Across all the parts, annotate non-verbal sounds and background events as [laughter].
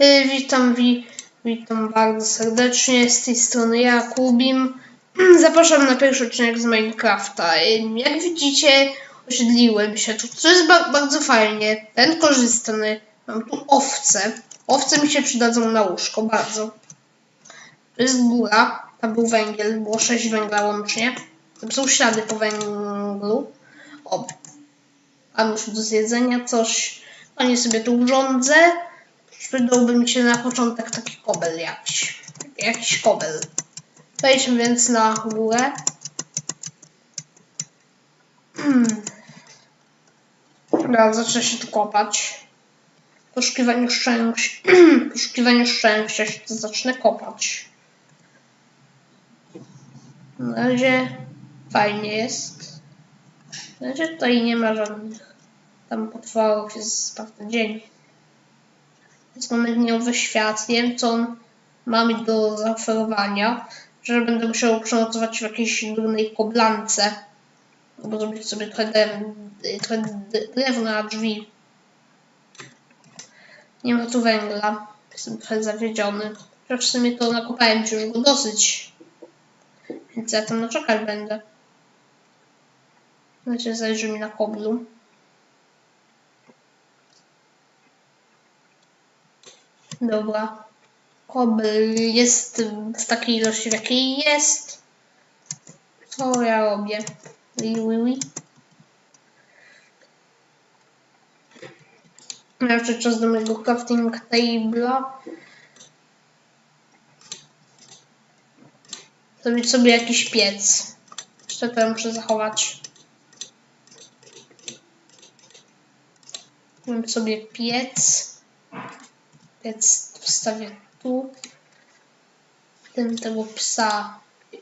Y, Witam, wi, witam bardzo serdecznie. Z tej strony Jakubim. [clears throat] Zapraszam na pierwszy odcinek z Minecrafta. Y, Jak widzicie, osiedliłem się tu, co jest ba bardzo fajnie. Ten korzystny. Mam tu owce. Owce mi się przydadzą na łóżko, bardzo. To jest góra. Tam był węgiel, było 6 węgla łącznie. Tam są ślady po węglu. O, mam już do zjedzenia coś. Panie sobie tu urządzę. Przydałby mi się na początek taki kobel jakiś. Jakiś kobel. Wejdźmy więc na górę. Hmm. Dobra, zacznę się tu kopać. W poszukiwaniu szczęścia. w poszukiwaniu szczęścia się tu zacznę kopać. Na razie fajnie jest. Na razie tutaj nie ma żadnych tam potworów, jest naprawdę dzień. Nieowy świat. Nie wiem, co on ma mi do zaoferowania. Że będę musiał przemocować w jakiejś durnej koblance. Albo zrobić sobie trochę, trochę drewna na drzwi. Nie ma tu węgla. Jestem trochę zawiedziony. Chociaż w sumie to nakopałem ci już go dosyć. Więc ja tam naczekać będę. Znaczy zależy mi na koblu. Dobra. Kobel jest w takiej ilości, w jakiej jest. Co ja robię? Wi, wi. Ja Jeszcze czas do mojego crafting table'a. Zrobić sobie jakiś piec. Jeszcze to muszę zachować. Mam sobie piec. Piec wstawię tu. Tym tego psa.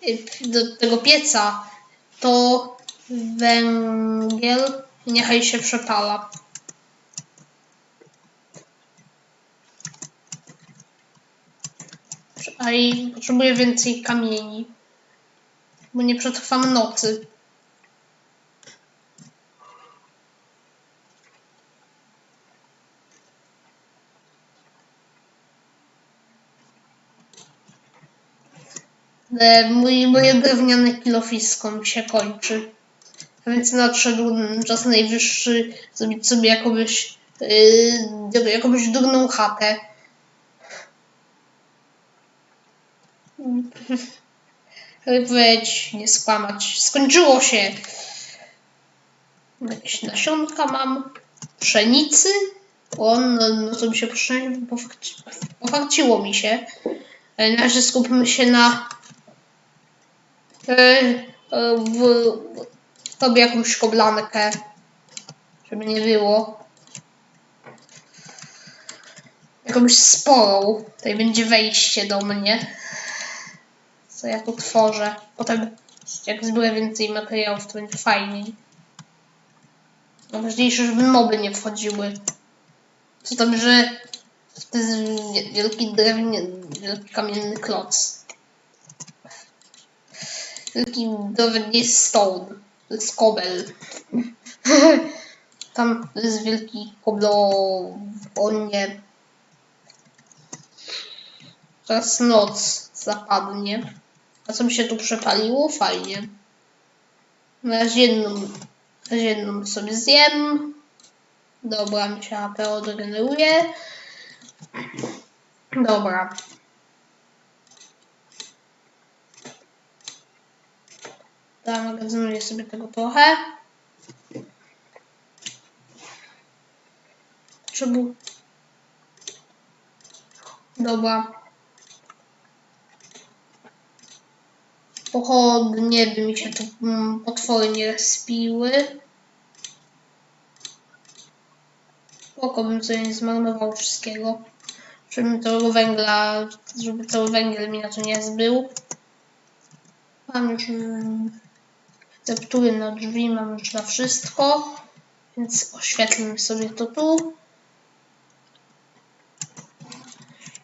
y, Do tego pieca to węgiel. Niechaj się przepala. A i potrzebuję więcej kamieni. Bo nie przetrwam nocy. Mój, moje drewniane kilofisko mi się kończy. A więc nadszedł czas najwyższy zrobić sobie jakąś, yy, jakąś durną chatę. Wypowiedź, nie skłamać. Skończyło się. Jakieś nasionka mam. Pszenicy. O, no, no to mi się pofakci, pofakciło mi się. Ale na razie skupmy się na e, e, w, w tobie jakąś koblankę. Żeby nie było. Jakąś sporą. Tutaj będzie wejście do mnie co ja tu tworzę. Potem, jak zbiorę więcej materiałów, to będzie fajniej. Najważniejsze, żeby moby nie wchodziły. Co tam, że to jest wie- wielki drewniany, wielki kamienny kloc. Wielki, nawet nie jest stone, to jest kobel. [laughs] Tam jest wielki koblo... o nie. Teraz noc zapadnie. A co mi się tu przepaliło? Fajnie. Na razie jedną, na razie jedną sobie zjem. Dobra, mi się AP odgeneruje. Dobra. Zamagazynuję sobie tego trochę. Potrzebu... Dobra. pochodnie by mi się tu mm, potwory nie spiły. Spoko bym sobie nie zmarnował wszystkiego. Żeby tego węgla, żeby cały węgiel mi na to nie zbył. Mam już receptury na drzwi, mam już na wszystko. Więc oświetlmy sobie to tu.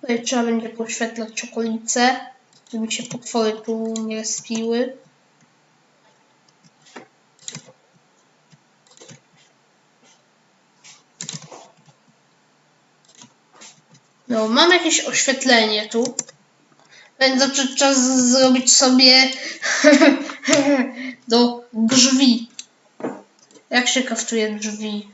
Tutaj trzeba będzie poświetlać okolice żeby się potwory tu nie spiły. No, mam jakieś oświetlenie tu. Więc czas zrobić sobie [laughs] [laughs] do drzwi. Jak się kaftuje drzwi?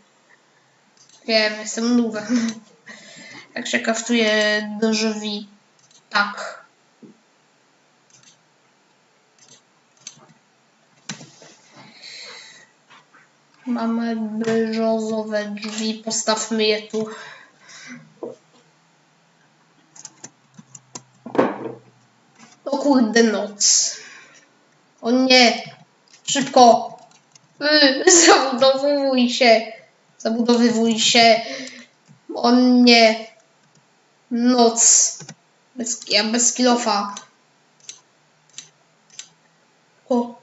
Wiem, jestem nubem. [laughs] Jak się kaftuje drzwi? Tak. Mamy brzozowe drzwi, postawmy je tu. O kurde, noc. O nie! Szybko! [laughs] Yy, zabudowuj się! Zabudowywuj się! O nie! Noc! Bez, ja bez kilofa. O!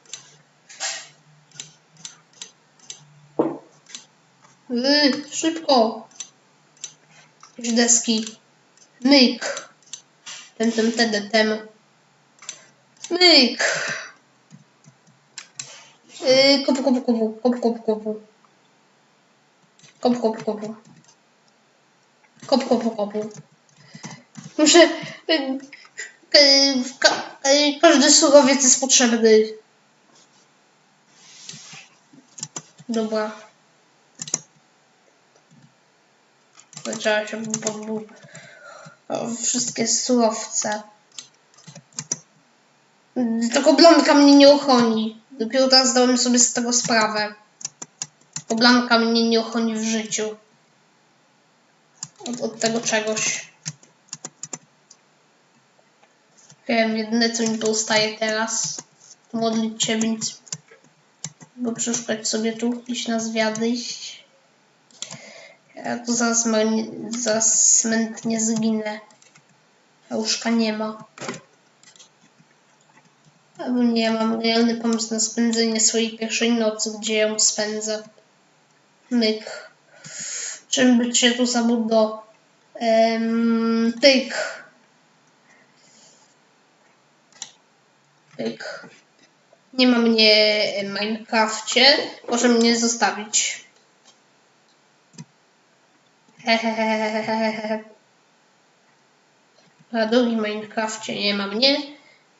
Yy, szybko! Jakieś deski. Myk! Ten, ten, ten, ten. Myk! Yy, kopu, kopu, kopu, kopu, kopu, kopu. Kopu, kopu, kopu. Kopu, kopu, kopu. Muszę... Yy, yy, yy, każdy surowiec jest potrzebny. Dobra. Trzeba się podbu... o, Wszystkie surowce. Tylko Blanka mnie nie ochroni. Dopiero teraz zdałem sobie z tego sprawę. Bo Blanka mnie nie ochroni w życiu. Od, od tego czegoś. Wiem, jedyne co mi pozostaje teraz. Modlić się, więc... Bo przeszukać sobie tu, iść na zwiady, iść. Ja tu zaraz, zaraz smętnie zginę. A łóżka nie ma. Albo nie, mam realny pomysł na spędzenie swojej pierwszej nocy, gdzie ją spędzę. Myk. Czym by się tu zabudł do... Um, tyk. Tyk. Nie ma mnie w Minecrafcie. Proszę mnie zostawić. Hehehehehe. Na drugim Minecrafcie nie ma mnie,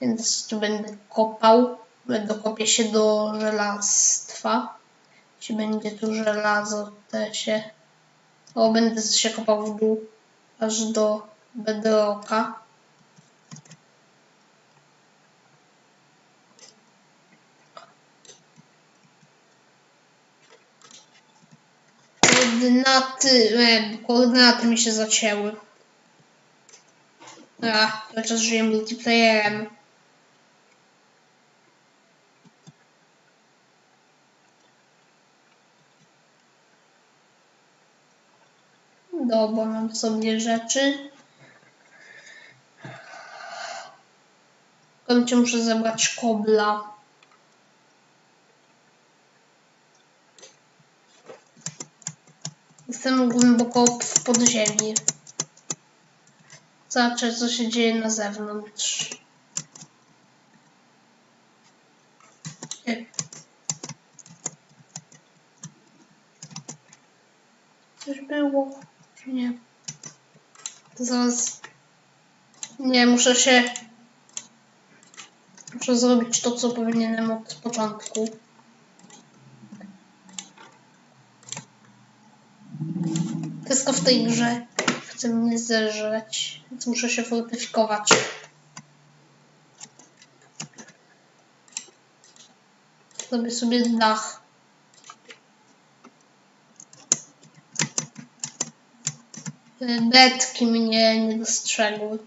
więc tu będę kopał. Dokopię się do żelastwa. Jeśli będzie tu żelazo, to się... O, będę się kopał w dół, aż do bedrocka. Koordynaty, e, koordynaty mi się zacięły. A, chociaż żyję multiplayerem. Dobra, mam sobie rzeczy. W końcu muszę zebrać kobla. Jestem głęboko w podziemi. Zobaczę, co się dzieje na zewnątrz. Coś było, nie? Zaraz. Nie, muszę się. Muszę zrobić to, co powinienem od początku. Wszystko w tej grze chce mnie zeżreć, więc muszę się fortyfikować. Zrobię sobie dach. Betki mnie nie dostrzegły.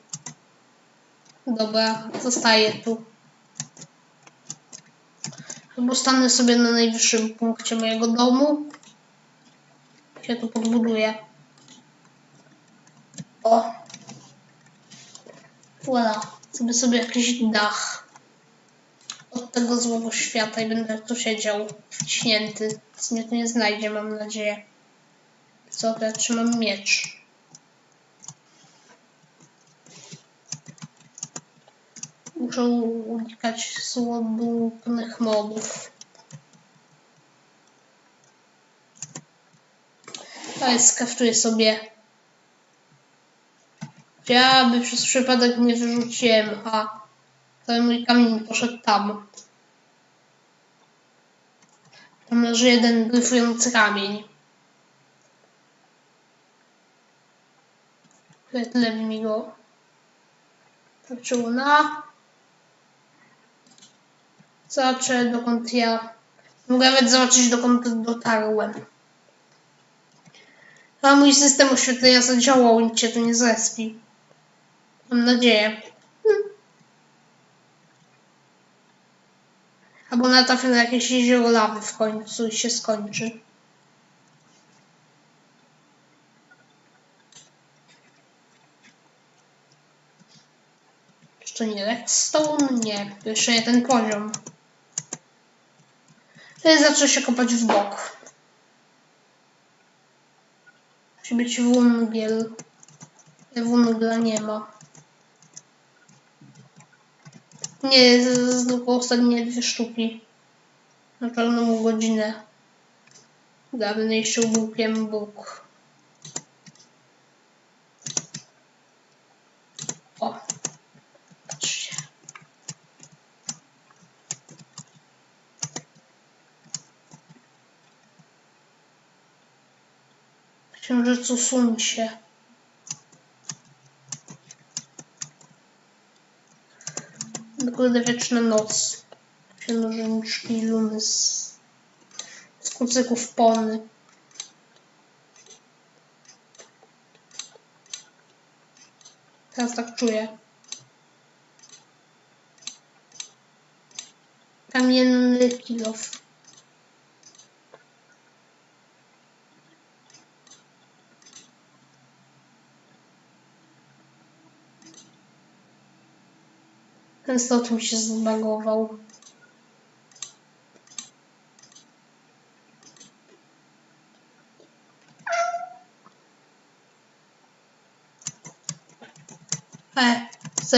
Dobra, zostaję tu. Albo stanę sobie na najwyższym punkcie mojego domu. Się tu podbuduję. O. Voilà. Zrobię sobie jakiś dach. Od tego złego świata i będę tu siedział wciśnięty. Nic mnie tu nie znajdzie, mam nadzieję. Co, to ja trzymam miecz. Muszę unikać słodupnych mobów. A skaftuję sobie Ja by przez przypadek nie wyrzuciłem, a cały mój kamień poszedł tam. Tam leży jeden dryfujący kamień. Tyle mi go starczyło na... Zobaczę dokąd ja... Mogę nawet zobaczyć dokąd dotarłem. A mój system oświetlenia zadziałał, nic się tu nie zrespi. Mam nadzieję. Hmm. Albo natrafię na jakieś jezioro lawy w końcu i się skończy. Czy to nie redstone? Nie, jeszcze nie ten poziom. Zaczął się kopać w bok. Musi być wungiel. Wungla nie ma. Nie, z- tylko ostatnie dwie sztuki. Na czarną godzinę. Dawniejszym Bugiem Bóg. O. Patrzcie. Księżycu suń się. Kurde wieczna noc. Księżniczki luny z, z kucyków pony. Teraz tak czuję. Kamienny kilof. Ten slot mi się zbagował. E,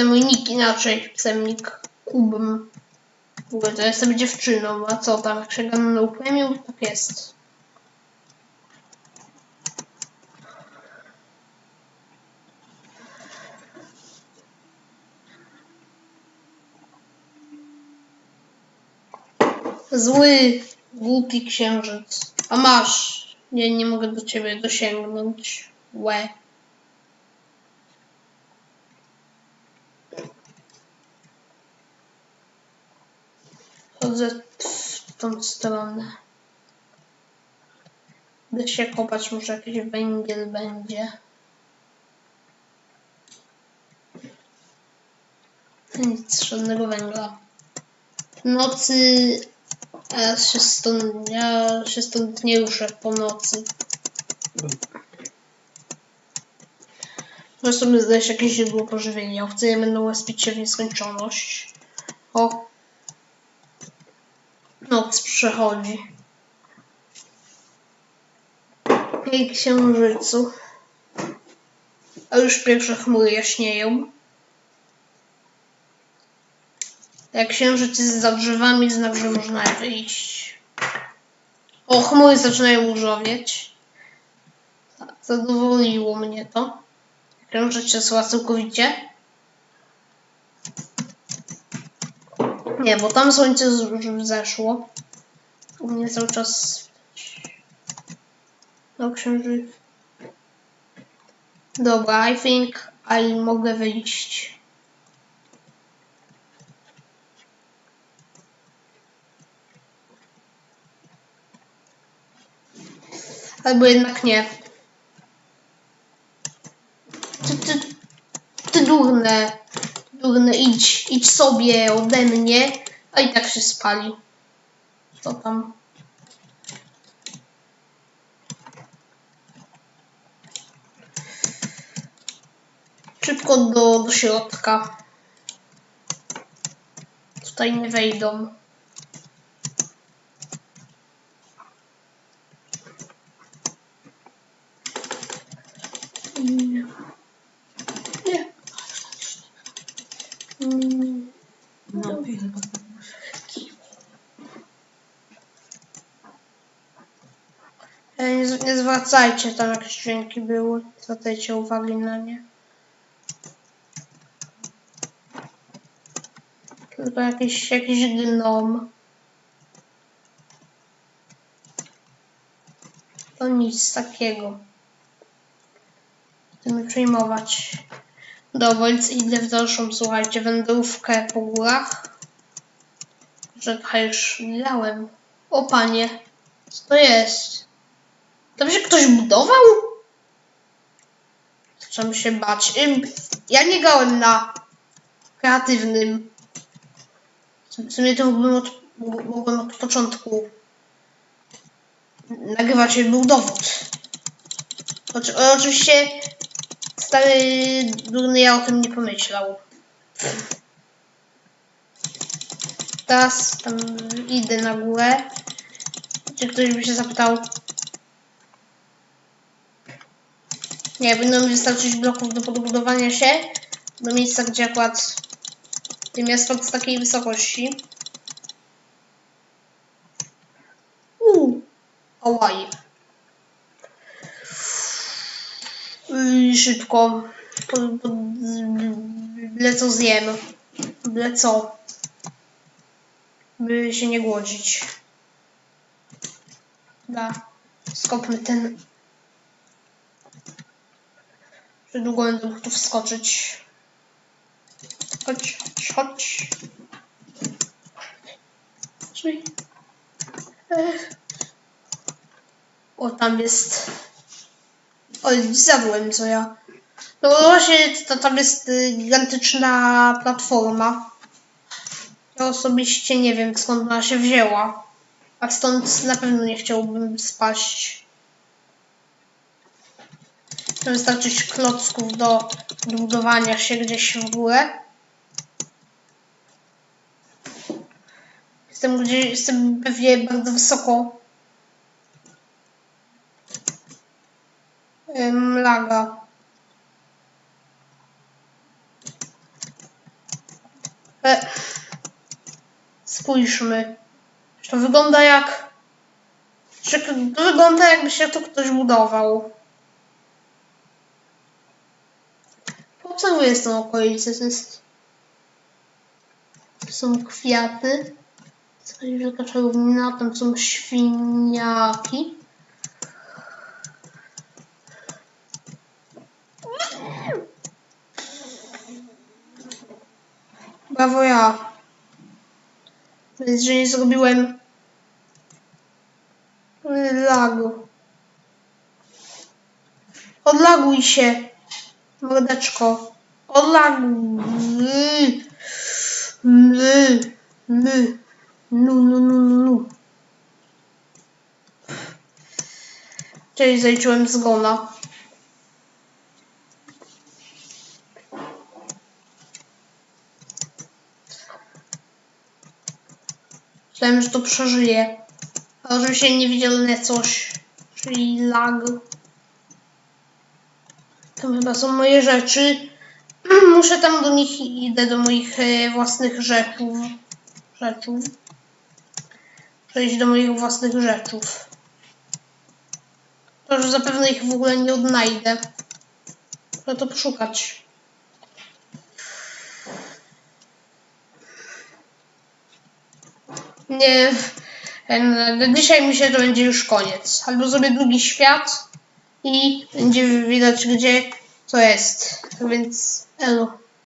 nick inaczej. Chcę nick Kubm. W ogóle to jestem dziewczyną, a co tam? Jak się na premium, tak jest. Zły, głupi księżyc. A masz. Nie, nie mogę do ciebie dosięgnąć. Łe. Chodzę w tą stronę. Będę się kopać, może jakiś węgiel będzie. Nic, żadnego węgla. Nocy ja się stąd, ja się stąd nie ruszę po nocy. Zresztą sobie znaleźć jakieś źródło pożywienia. Chcę je będą respić się w nieskończoność. O! Noc przechodzi. Hej księżycu. A już pierwsze chmury jaśnieją. Jak księżyc jest za drzewami, znak, że można wyjść. O, chmury zaczynają różowieć. Zadowoliło mnie to. Księżyc się sła całkowicie. Nie, bo tam słońce już zeszło. U mnie cały czas... No, księżyc... Dobra, I think I mogę wyjść. Albo jednak nie. Ty, ty, ty durne. Durne, idź, idź sobie ode mnie. A i tak się spali. Co tam? Szybko do, do środka. Tutaj nie wejdą. E, nie, nie zwracajcie tam jakieś dźwięki były. Zwracajcie uwagi na nie. Tylko jakiś, jakiś gnom. To nic takiego. Będziemy przejmować. Dobra, więc idę w dalszą, słuchajcie, wędrówkę po górach. Rzeka już grałem. O panie, co to jest? Tam się ktoś budował? Zaczynam się bać. Ja nie grałem na kreatywnym. W sumie to mógłbym od, mógłbym od początku nagrywać, był dowód. Oczy, oczywiście stary durny ja o tym nie pomyślał. Teraz tam idę na górę. Czy ktoś by się zapytał? Nie, będą mi wystarczyć bloków do podbudowania się do miejsca, gdzie akurat tym jest z takiej wysokości. Uuu, ałaj. Yy, szybko. Po, po, byle co zjem. Byle co. By się nie głodzić. Da. Skopmy ten. Że będę mógł tu wskoczyć. Chodź, chodź, chodź. Ech. O, tam jest... Oj, zadłem co ja. No właśnie, to tam jest y, gigantyczna platforma. Ja osobiście nie wiem skąd ona się wzięła. A stąd na pewno nie chciałbym spaść. Wystarczyć klocków do budowania się gdzieś w górę. Jestem gdzie jestem pewnie bardzo wysoko. Ym, laga. E, spójrzmy. To wygląda jak... To wygląda jakby się tu ktoś budował. Obserwuję tą okolicę. To jest... To są kwiaty. Jakaś wielka czarownica. Tam są świniaki. Brawo ja. Więc, że nie zrobiłem lagu. Odlaguj się, mordeczko. Odlaguj. My, my, nu, nu, nu, nu, nu. Cześć, zaliczyłem zgona. Myślałem, że to przeżyje. Ale oczywiście niewidzialne coś, czyli lag. Tam chyba są moje rzeczy. [clears throat] Muszę tam do nich, idę do moich e, własnych rzeczów. Rzeczów. Przejść do moich własnych rzeczów. To, że zapewne ich w ogóle nie odnajdę. Muszę to poszukać. Nie. Dzisiaj myślę, że to będzie już koniec. Albo zrobię drugi świat i będzie widać, gdzie co jest. Więc, elo.